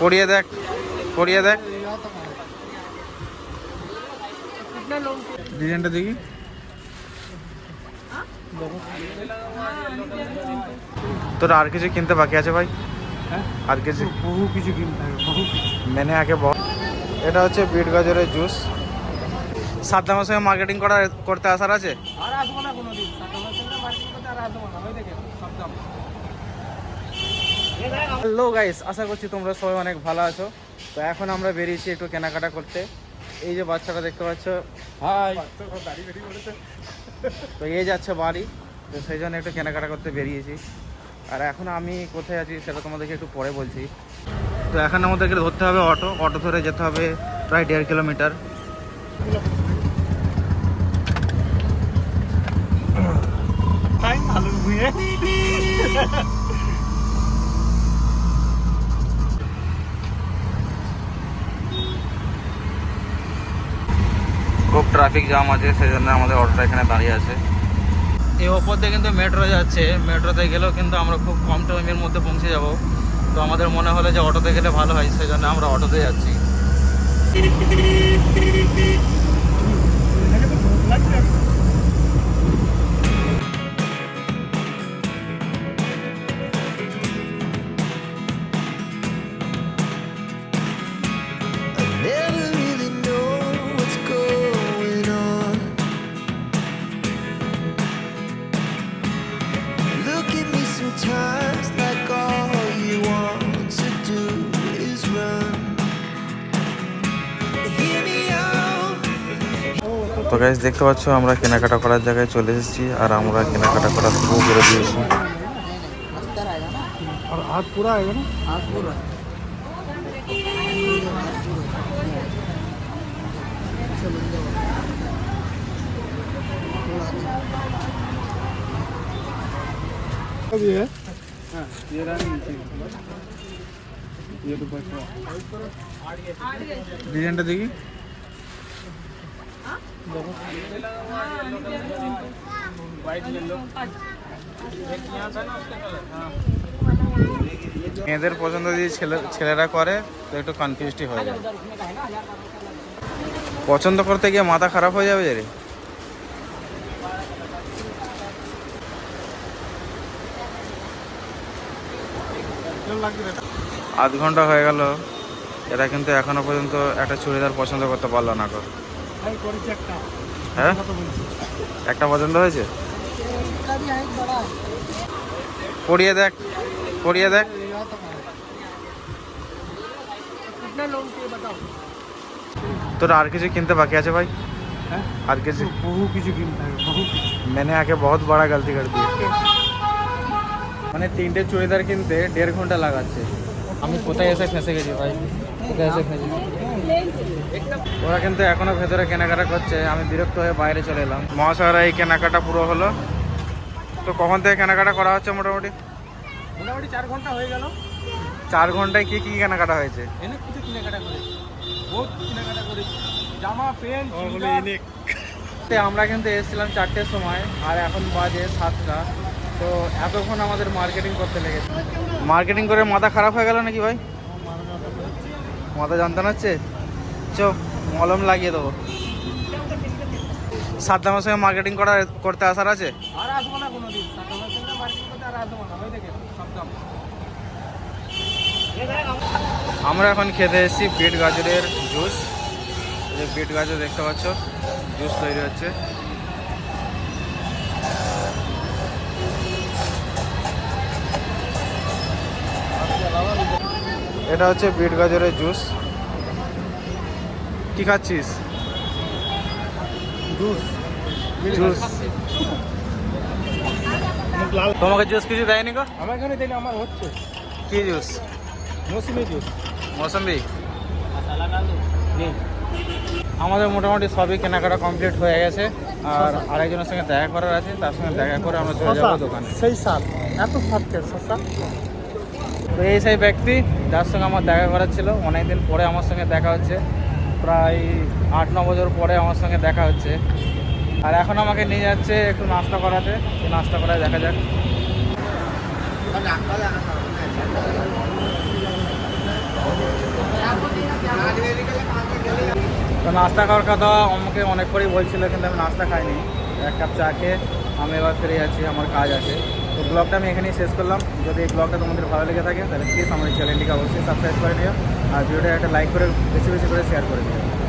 পড়িয়ে দেখ পড়িয়ে দেখ। ডিজাইনটা দেখি। তোর আর কিছু কিনতে বাকি আছে ভাই? হ্যাঁ? আর কিছু? বহু কিছু কিনতে হবে বহু মেনে আগে বল। এটা হচ্ছে বিট গাজরের জুস। সাদ্দামের সঙ্গে মার্কেটিং করা করতে আসার আছে? আর আসব না কোনোদিন। সঙ্গে মার্কেট করতে আর আসব না ওই দেখে হ্যালো গাইস আশা করছি তোমরা সবাই অনেক ভালো আছো। তো এখন আমরা বেরিয়েছি একটু কেনাকাটা করতে। এই যে বাচ্চাটা দেখতে পাচ্ছ। হাই তো এই যাচ্ছে বাড়ি। তো সেই জন্য একটু কেনাকাটা করতে বেরিয়েছি। আর এখন আমি কোথায় আছি সেটা তোমাদেরকে একটু পরে বলছি। তো এখন আমাদেরকে ধরতে হবে অটো। অটো ধরে যেতে হবে প্রায় দেড় কিলোমিটার। ভালো বুঝে ট্রাফিক জ্যাম আছে সেই জন্য আমাদের অটোটা এখানে দাঁড়িয়ে আছে। এই ওপর দিয়ে কিন্তু মেট্রো যাচ্ছে মেট্রোতে গেলেও কিন্তু আমরা খুব কম টাইমের মধ্যে পৌঁছে যাব। তো আমাদের মনে হলো যে অটোতে গেলে ভালো হয় সেই জন্য আমরা অটোতে যাচ্ছি। তো গাইজ দেখতে পাচ্ছ আমরা কেনাকাটা করার জায়গায় চলে এসেছি আর আমরা কেনাকাটা করা শুরু করে দিয়েছি ডিজাইনটা দেখি মেয়েদের পছন্দ দিয়ে ছেলেরা করে, তো একটু কনফিউজটি হয়ে যায় পছন্দ করতে গিয়ে মাথা খারাপ হয়ে যাবে রে। আধ ঘণ্টা হয়ে গেল, এরা কিন্তু এখনও পর্যন্ত একটা চুড়িদার পছন্দ করতে পারল না কর হ্যাঁ কত বলছি একটা পছন্দ হয়েছে পড়িয়ে দেখ পড়িয়ে দেখ कितना लोन चाहिए बताओ তোর আর কিছু কিনতে বাকি আছে ভাই হ্যাঁ আর কিছু বহু কিছু কিনতে হবে বহু কিছু मैंने आके बहुत बड़ा गलती कर दी মানে তিনটে চুড়িদার কিনতে দেড় ঘন্টা লাগাচ্ছে আমি কোথায় এসে ফেঁসে গেছি ভাই কোথায় এসে ফেঁসে ওরা কিন্তু এখনও ভেতরে কেনাকাটা করছে আমি বিরক্ত হয়ে বাইরে চলে এলাম। মহাশয়রা এই কেনাকাটা পুরো হলো। তো কখন থেকে কেনাকাটা করা হচ্ছে মোটামুটি? মোটামুটি চার ঘণ্টা হয়ে গেল। চার ঘন্টায় কি কি কেনাকাটা হয়েছে? অনেক কিছু কেনাকাটা করে বহুত কেনাকাটা করে জামা প্যান্ট তো আমরা কিন্তু এসেছিলাম চারটের সময় আর এখন বাজে সাতটা। তো এতক্ষণ আমাদের মার্কেটিং করতে লেগেছে। মার্কেটিং করে মাথা খারাপ হয়ে গেল নাকি ভাই? মাথা যন্ত্রণা হচ্ছে? চো মলম লাগিয়ে দেবো। সাদ্দামের সঙ্গে মার্কেটিং করা করতে আসার আছে? আর আসব না কোনোদিন। সাকামার সঙ্গে মার্কেট করতে আর আসব না। ওই দেখে সব আমরা এখন খেতে এসেছি বিট গাজরের জুস। যে বিট গাজর দেখতে পাচ্ছ জুস তৈরি হচ্ছে। এটা হচ্ছে বিট গাজরের জুস। কি খাচ্ছিস? জুস। জুস। তোমাকে জুস কিছু দেয়নি গো? আমার এখানে দিলে আমার হচ্ছে। কি জুস? মৌসুমি জুস। মশালা আমাদের মোটামুটি সবই কেনাকাটা কমপ্লিট হয়ে গেছে। আর আরেকজনের সঙ্গে দেখা করার আছে তার সঙ্গে দেখা করে আমরা চলে যাব দোকানে। সেই সাল এত সাত কে শসা তো এই সেই ব্যক্তি যার সঙ্গে আমার দেখা করার ছিল অনেকদিন পরে আমার সঙ্গে দেখা হচ্ছে। প্রায় আট, ন বছর পরে আমার সঙ্গে দেখা হচ্ছে। আর এখন আমাকে নিয়ে যাচ্ছে একটু নাস্তা করাতে। নাস্তা করায় দেখা যাক। তো নাস্তা খাওয়ার কথা আমাকে অনেক করেই বলছিল, কিন্তু আমি নাস্তা খাইনি। এক কাপ চা খেয়ে আমি এবার ফিরে যাচ্ছি, আমার কাজ আছে। তো ব্লগটা আমি এখানেই শেষ করলাম। যদি এই ব্লগটা তোমাদের ভালো লেগে থাকে, তাহলে প্লিজ আমার চ্যানেলটিকে অবশ্যই সাবস্ক্রাইব করে নিও। আর ভিডিওটা একটা লাইক করে বেশি বেশি করে শেয়ার করে দেবেন